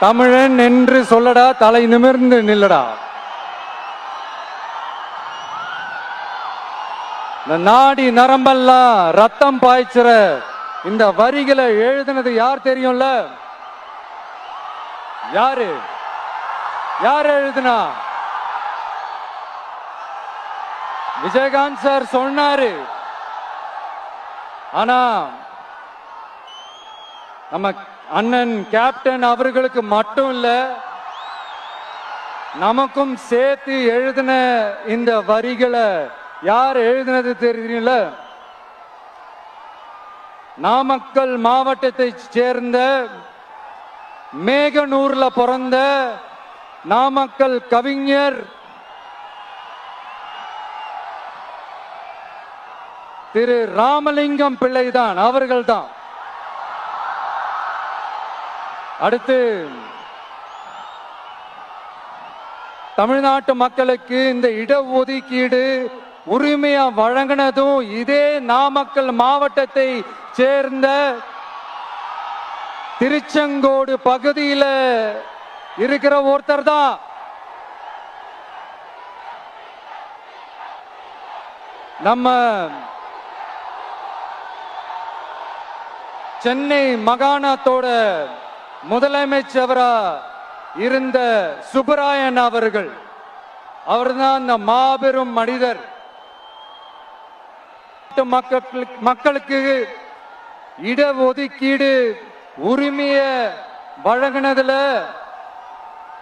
தமிழன் என்று சொல்லடா தலை நிமிர்ந்து நில்லடா. இந்த நாடி நரம்பெல்லாம் ரத்தம் பாய்ச்சிற இந்த வரிகளை எழுதுனது யார் தெரியும்ல? யாரு? யார் எழுதுனா? விஜயகாந்த் சார் சொன்னாரு. ஆனா நம்ம அண்ணன் கேப்டன் அவர்களுக்கு மட்டும் இல்ல நமக்கும் சேர்த்து எழுதின இந்த வரிகளை யார் எழுதினது தெரியல நாமக்கல் மாவட்டத்தை சேர்ந்த மேகனூர்ல பிறந்த நாமக்கல் கவிஞர் திரு ராமலிங்கம் பிள்ளைதான் அவர்கள்தான். அடுத்து தமிழ்நாட்டு மக்களுக்கு இந்த இடஒதுக்கீடு உரிமையா வழங்கினதும் இதே நாமக்கல் மாவட்டத்தை சேர்ந்த திருச்செங்கோடு பகுதியில இருக்கிற ஒருத்தர் தான். நம்ம சென்னை மாகாணத்தோட முதலமைச்சரா இருந்த சுப்பராயன் அவர்கள். அவர்தான் அந்த மாபெரும் மனிதர். மக்களுக்கு மக்களுக்கு இடஒதுக்கீடு உரிமைய வழங்கினதுல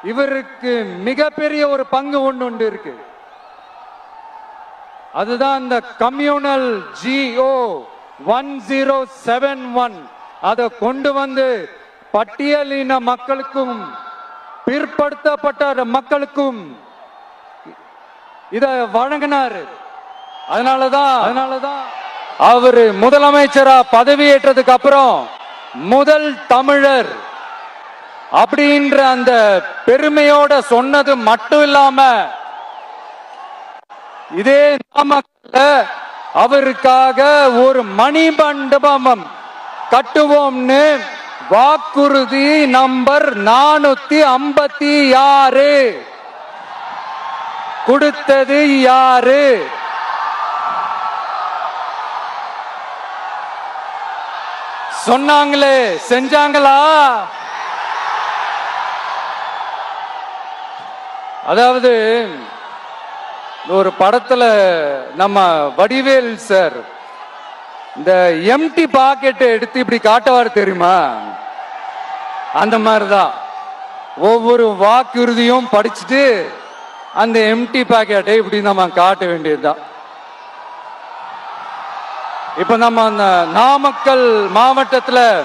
இவருக்கு மிகப்பெரிய ஒரு பங்கு ஒன்று உண்டு இருக்கு. அதுதான் இந்த communal GO one zero seven one. அதை கொண்டு வந்து பட்டியலின மக்களுக்கும் பிற்படுத்தப்பட்ட மக்களுக்கும் இத வழங்கினாரு. அதனாலதான் அதனாலதான் அவரு முதலமைச்சரா பதவியேற்றதுக்கு அப்புறம் முதல் தமிழர் அப்படின்ற அந்த பெருமையோட சொன்னது மட்டும் இல்லாம இதே நாமக்கல்ல அவருக்காக ஒரு மணிமண்டபம் கட்டுவோம்னு வாக்குறுதி நம்பர் நானூத்தி ஐம்பத்தி ஆறு. கொடுத்தது யாரு? சொன்னாங்களே செஞ்சாங்களா? அதாவது ஒரு படத்துல நம்ம வடிவேல் சார் இந்த எம்டி பாக்கெட்டை எடுத்து இப்படி காட்டுவார் தெரியுமா? அந்த மாதிரிதான். ஒவ்வொரு வாக்குறுதியும் படிச்சுட்டு அந்த எம்டி பாக்கெட்டை இப்படி நம்ம காட்ட வேண்டியதுதான். இப்ப நம்ம அந்த நாமக்கல் மாவட்டத்துல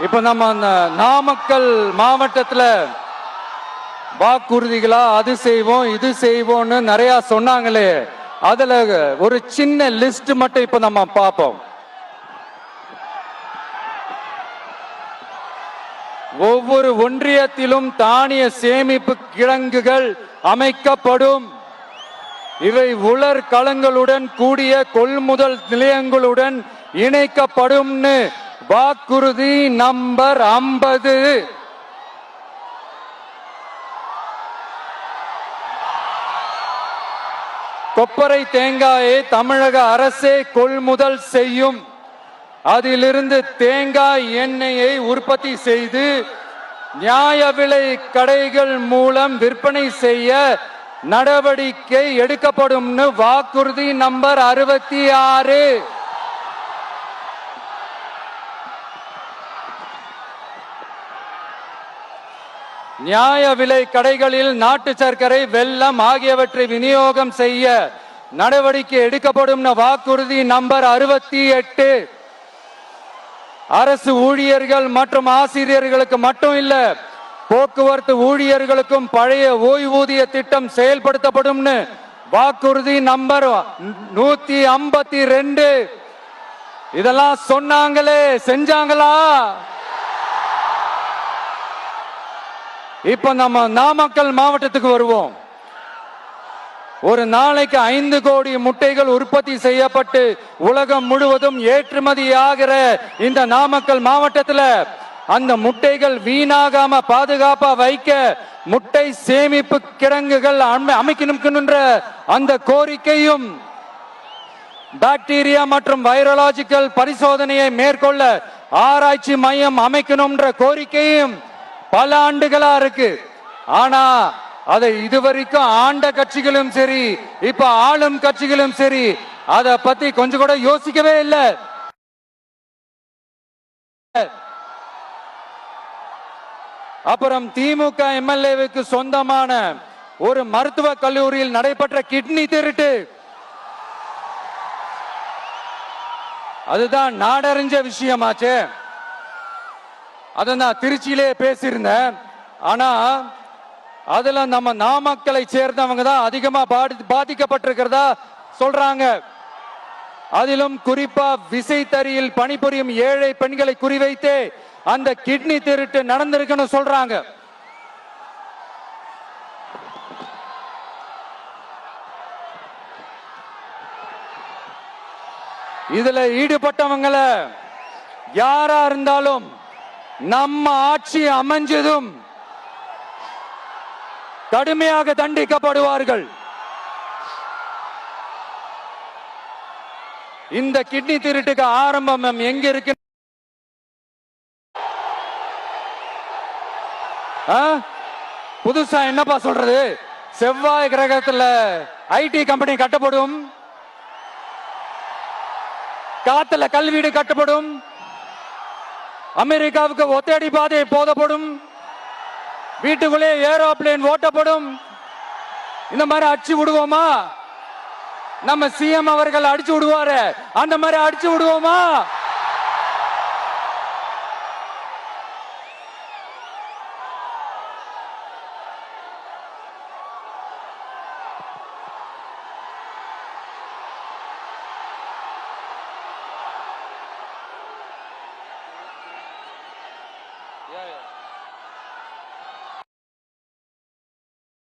இப்ப நம்ம அந்த நாமக்கல் மாவட்டத்துல வாக்குறுதிகளா அது செய்வோம் இது செய்வோம்னு நிறைய சொன்னாங்களே. அதுல ஒரு சின்ன லிஸ்ட் மட்டும் இப்ப நம்ம பார்ப்போம். ஒவ்வொரு ஒன்றியத்திலும் தானிய சேமிப்பு கிடங்குகள் அமைக்கப்படும். இவை உலர் களங்களுடன் கூடிய கொள்முதல் நிலையங்களுடன் இணைக்கப்படும்னு வாக்குறுதி நம்பர் ஐம்பது. கொப்பரை தேங்காயை தமிழக அரசே கொள்முதல் செய்யும். அதிலிருந்து தேங்காய் எண்ணெயை உற்பத்தி செய்து நியாய விலை கடைகள் மூலம் விற்பனை செய்ய நடவடிக்கை எடுக்கப்படும்னு வாக்குறுதி நம்பர் அறுபத்தி ஆறு. நியாய விலை கடைகளில் நாட்டு சர்க்கரை வெள்ளம் ஆகியவற்றை விநியோகம் செய்ய நடவடிக்கை எடுக்கப்படும் வாக்குறுதி நம்பர் அறுபத்தி எட்டு. அரசு ஊழியர்கள் மற்றும் ஆசிரியர்களுக்கு மட்டும் இல்ல போக்குவரத்து ஊழியர்களுக்கும் பழைய ஓய்வூதிய திட்டம் செயல்படுத்தப்படும் வாக்குறுதி நம்பர் நூத்தி ஐம்பத்தி ரெண்டு. இதெல்லாம் சொன்னாங்களே செஞ்சாங்களா? இப்ப நம்ம நாமக்கல் மாவட்டத்துக்கு வருவோம். ஒரு நாளைக்கு ஐந்து கோடி முட்டைகள் உற்பத்தி செய்யப்பட்டு உலகம் முழுவதும் ஏற்றுமதி ஆகிற இந்த நாமக்கல் மாவட்டத்தில் அந்த முட்டைகள் வீணாகாம பாதுகாப்பா வைக்க முட்டை சேமிப்பு கிடங்குகள் அமை- அமைக்கணும்ன்ற அந்த கோரிக்கையும் பாக்டீரியா மற்றும் வைரலாஜிக்கல் பரிசோதனையை மேற்கொள்ள ஆராய்ச்சி மையம் அமைக்கணும்ன்ற கோரிக்கையும் பல ஆண்டுகளா இருக்கு. ஆனா அதை இதுவரைக்கும் ஆண்ட கட்சிகளும் சரி இப்ப ஆளும் கட்சிகளும் சரி அத பத்தி கொஞ்சம் கூட யோசிக்கவே இல்லை. அப்புறம் திமுக எம்எல்ஏவுக்கு சொந்தமான ஒரு மருத்துவ கல்லூரியில் நடைபெற்ற கிட்னி திருட்டு. அதுதான் நாடறிஞ்ச விஷயமாச்சே. அதை நான் திருச்சியிலே பேசியிருந்தேன். ஆனால் அதில் நம்ம நாமக்கலை சேர்ந்தவங்க தான் அதிகமாக பாதி- பாதிக்கப்பட்டிருக்கிறதா சொல்கிறாங்க அதிலும் குறிப்பா விசைத்தறியில் பணிபுரியும் ஏழை பெண்களை குறிவைத்தே அந்த கிட்னி திருட்டு நடந்திருக்குன்னு சொல்றாங்க. இதுல ஈடுபட்டவங்கள யாரா இருந்தாலும் நம்ம ஆட்சி அமைஞ்சதும் கடுமையாக தண்டிக்கப்படுவார்கள். இந்த கிட்னி திருட்டுக்கு ஆரம்பம் எங்க இருக்கு? ஆ? புதுசா என்னப்பா சொல்றது? செவ்வாய் கிரகத்துல ஐடி கம்பெனி கட்டப்படும். காத்துல கல்வீடு கட்டப்படும். அமெரிக்காவுக்கு ஒத்தடி பாதை போதப்படும். வீட்டுக்குள்ளே ஏரோப்ளேன் ஓட்டப்படும். இந்த மாதிரி அடிச்சு விடுவோமா? நம்ம சிஎம் அவர்கள் அடிச்சு விடுவாரு. அந்த மாதிரி அடிச்சு விடுவோமா?